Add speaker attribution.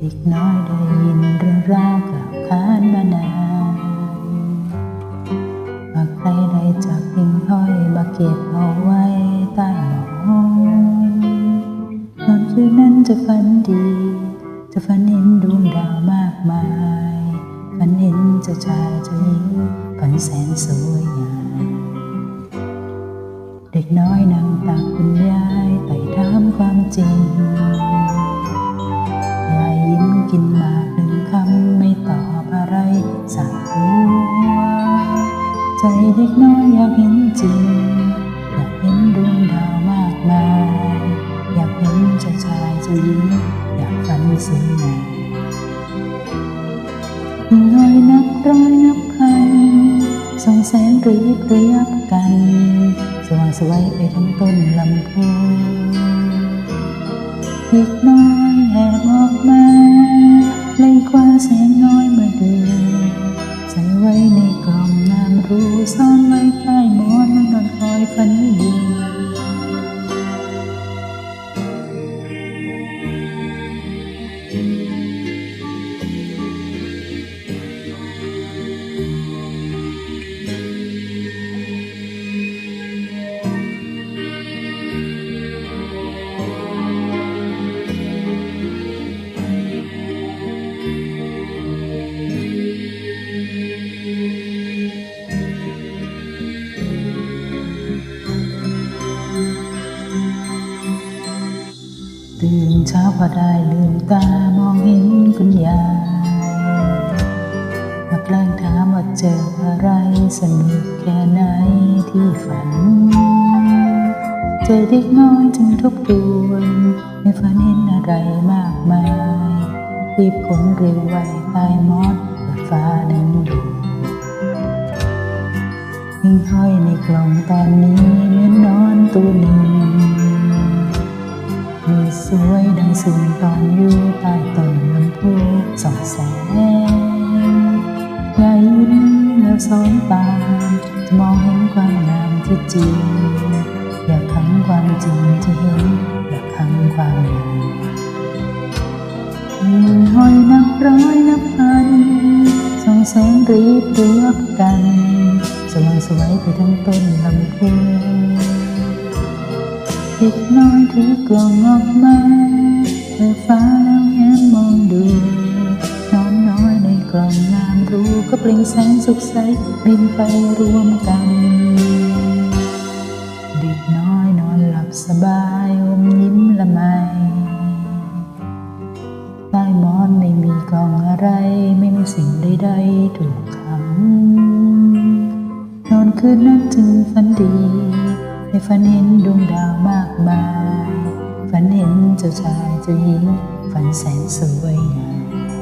Speaker 1: เด็กน้อยได้ยินเรื่องราวกล่าวขานมานานว่าใครได้จากหิ่งห้อยมาเก็บเอาไว้ใต้หมอนตอนคืนนั้นจะฝันดี จะฝันเห็นดวงดาวมากมาย ฝันเห็นเจ้าชายเจ้าหญิงฝันแสนสวยงามเด็กน้อยนั่งตากคุณยายไต่ถามความจริง กินหมากหนึ่งคำไม่ตอบอะไรสั่งหัวใจเด็กน้อยอยากเห็นจริง อยากเห็นดวงดาวมากมาย อยากเห็นเจ้าชายเจ้าหญิงอยากฝันสวยงามยิ่งน้อยนับร้อยนับพันส่องแสงรีบเรียบกันสว่างสวยไปทั้งต้นลำพูเด็กน้อยแอบออกมา เลยคว้าแสงน้อยมาเดินใส่ไว้ในกล่องน้ำรู้ซ่อนไว้ใต้หมอนนอนคอยฝันดี เช้าพอได้ลืมตามองเห็นคุณยายมาแกล้งถามว่าเจออะไรสนุกแค่ไหนที่ฝันใจเด็กน้อยจึงทบทวนไม่ฝันเห็นอะไรมากมาย รีบขนเร็วไวต้หมอนเปิดฟ้านั้นดูหิ่งห้อยในกล่องตอนนี้เหมือนนอนตัวหนึ่ง สวยดังสุนตอนอยู่ใต้ต้นลำพูส่องแสงยายยิ้มแล้วสอนตามมองเห็นความงามที่จริง อยากขังความจริงที่เห็น อยากขังความงามมีห้อยนับร้อยนับพันส่องแสงรีบเรียบกันสว่างสวยไปทั้งต้นลำพูเด็กน้อยถือกล่องออกมา ฟ้าแล้วแง้มมองดูนอนน้อยในกล่องน้ำรู้ก็เปล่งแสงสุขใสบินไปรวมกัน เด็กน้อยนอนหลับสบายอมยิ้มละไมใต้หมอนไม่มีกล่องอะไรไม่มีสิ่งใดๆถูกขังนอนคืนนั้นจึงฝันดีในฝันเห็นดวงดาวมากมาย ฝันเห็นเจ้าชายเจ้าหญิงฝันแสนสวยงาม